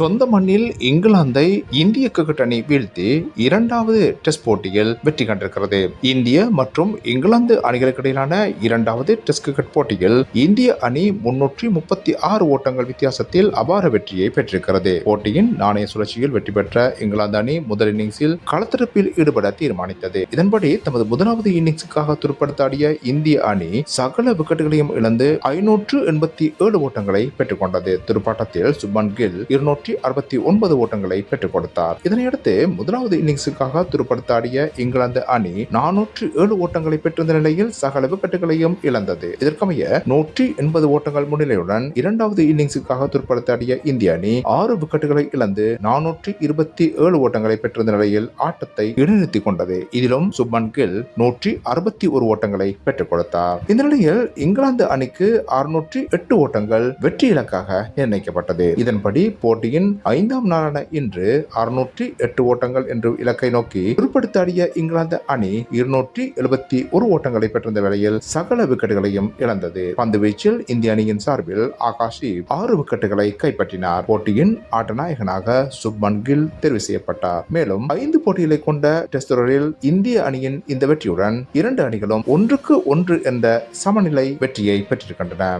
சொந்த மண்ணில் இங்கிலாந்தை இந்திய கிரிக்கெட் அணி வீழ்த்தி இரண்டாவது டெஸ்ட் போட்டியில் வெற்றி கண்டிருக்கிறது. இந்திய மற்றும் இங்கிலாந்து அணிகளுக்கு இடையிலான இரண்டாவது டெஸ்ட் கிரிக்கெட் போட்டியில் இந்திய அணி முன்னூற்றி முப்பத்தி ஆறு ஓட்டங்கள் வித்தியாசத்தில் அபார வெற்றியை பெற்றிருக்கிறது. போட்டியின் நாணய சுழற்சியில் வெற்றி பெற்ற இங்கிலாந்து அணி முதல் இன்னிங்ஸில் களத்திருப்பில் ஈடுபட தீர்மானித்தது. இதன்படி தமது முதலாவது இன்னிங்ஸுக்காக துருப்படுத்தாடிய இந்திய அணி சகல விக்கெட்டுகளையும் இழந்து ஐநூற்று எண்பத்தி ஏழு ஓட்டங்களை பெற்றுக்கொண்டது. துடுப்பாட்டத்தில் சுப்மன் கில் இருநூற்றி நூற்றி அறுபத்தி ஒன்பது ஓட்டங்களை பெற்றுக் கொடுத்தார். இதனையடுத்து முதலாவது இன்னிங்ஸுக்காக துருப்படுத்தாடிய இங்கிலாந்து அணி நானூற்று ஏழு ஓட்டங்களை பெற்றிருந்த நிலையில் சகல விக்கெட்டுகளையும் இழந்தது. இதற்கமைய நூற்றி எண்பது ஓட்டங்கள் முன்னிலையுடன் இரண்டாவது இன்னிங்ஸுக்காக துருப்படுத்தாடிய இந்திய அணி ஆறு விக்கெட்டுகளை இழந்து நானூற்றி இருபத்தி ஏழு ஓட்டங்களை பெற்றிருந்த நிலையில் ஆட்டத்தை இடைநிறுத்திக் கொண்டது. இதிலும் சுப்மன் கில் நூற்றி அறுபத்தி ஒரு ஓட்டங்களை பெற்றுக் கொடுத்தார். இந்த நிலையில் இங்கிலாந்து அணிக்கு அறுநூற்றி எட்டு ஓட்டங்கள் வெற்றி இலக்காக நிர்ணயிக்கப்பட்டது. இதன்படி போட்டி போட்டியின் ஐந்தாம் நாளான இன்று அறுநூற்றி எட்டு ஓட்டங்கள் என்று இலக்கை நோக்கி துருப்படுத்தாடிய இங்கிலாந்து அணி இருநூற்றி எழுபத்தி ஒரு ஓட்டங்களை பெற்றிருந்த வேளையில் சகல விக்கெட்டுகளையும் இழந்தது. பந்து வீச்சில் இந்திய அணியின் சார்பில் ஆகாஷி ஆறு விக்கெட்டுகளை கைப்பற்றினார். போட்டியின் ஆட்டநாயகனாக சுப்மன் கில் தெரிவு செய்யப்பட்டார். மேலும் ஐந்து போட்டிகளை கொண்ட டெஸ்ட் தொடரில் இந்திய அணியின் இந்த வெற்றியுடன் இரண்டு அணிகளும் ஒன்றுக்கு ஒன்று என்ற சமநிலை வெற்றியை பெற்றிருக்கின்றன.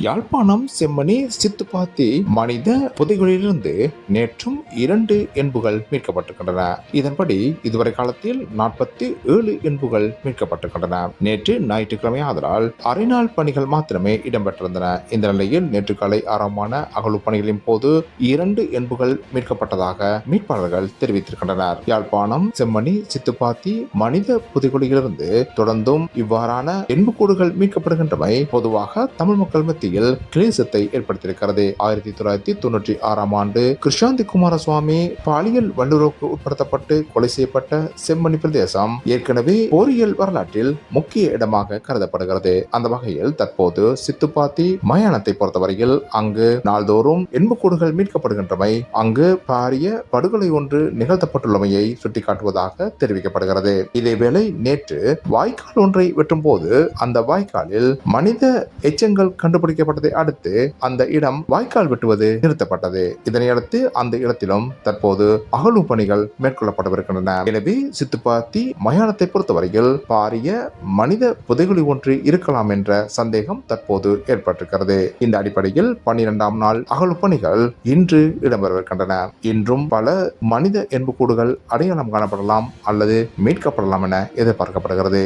யாழ்ப்பாணம் செம்மணி சித்துப்பாத்தி மனித புதைகளிலிருந்து நேற்றும் இரண்டு எண்புகள் மீட்கப்பட்டிருக்கின்றன. இதன்படி இதுவரை காலத்தில் நாற்பத்தி ஏழு எண்புகள் மீட்கப்பட்டிருக்கின்றன. நேற்று ஞாயிற்றுக்கிழமை ஆதலால் அரைநாள் பணிகள் மாத்திரமே இடம்பெற்றிருந்தன. இந்த நிலையில் நேற்று காலை ஆரம்பமான அகழ்வு பணிகளின் போது இரண்டு எண்புகள் மீட்கப்பட்டதாக மீட்பாளர்கள் தெரிவித்திருக்கின்றனர். யாழ்ப்பாணம் செம்மணி சித்துப்பாத்தி மனித புதைகுழியிலிருந்து தொடர்ந்தும் இவ்வாறான எண்புக்கூடுகள் மீட்கப்படுகின்றமை பொதுவாக தமிழ் மக்கள் மத்திய மத்தியில் கிளேசத்தை ஏற்படுத்தியிருக்கிறது. ஆயிரத்தி தொள்ளாயிரத்தி தொண்ணூற்றி ஆறாம் ஆண்டு கிருஷாந்தி குமாரசுவாமி பாலியல் வல்லுறவுக்கு உட்படுத்தப்பட்டு கொலை செய்யப்பட்ட செம்மணி பிரதேசம் ஏற்கனவே போரியல் வரலாற்றில் முக்கிய இடமாக கருதப்படுகிறது. அந்த வகையில் தற்போது சித்துப்பாத்தி மயானத்தை பொறுத்தவரையில் அங்கு நாள்தோறும் எண்புக்கூடுகள் மீட்கப்படுகின்றமை அங்கு பாரிய படுகொலை ஒன்று நிகழ்த்தப்பட்டுள்ளமையை சுட்டிக்காட்டுவதாக தெரிவிக்கப்படுகிறது. இதேவேளை நேற்று வாய்க்கால் ஒன்றை வெட்டும் போது அந்த வாய்க்காலில் மனித எச்சங்கள் கண்டுபிடிக்க கண்டுபிடிக்கப்பட்டதை அடுத்து அந்த இடம் வாய்க்கால் வெட்டுவது நிறுத்தப்பட்டது. இதனையடுத்து அந்த இடத்திலும் தற்போது அகழ்வு பணிகள் மேற்கொள்ளப்படவிருக்கின்றன. எனவே சித்துப்பாத்தி மயானத்தை பொறுத்தவரையில் பாரிய மனித புதைகுழி ஒன்று இருக்கலாம் என்ற சந்தேகம் தற்போது ஏற்பட்டிருக்கிறது. இந்த அடிப்படையில் பன்னிரெண்டாம் நாள் அகழ்வு பணிகள் இன்று இடம்பெறவிருக்கின்றன. இன்றும் பல மனித எண்புக்கூடுகள் அடையாளம் காணப்படலாம் அல்லது மீட்கப்படலாம் என எதிர்பார்க்கப்படுகிறது.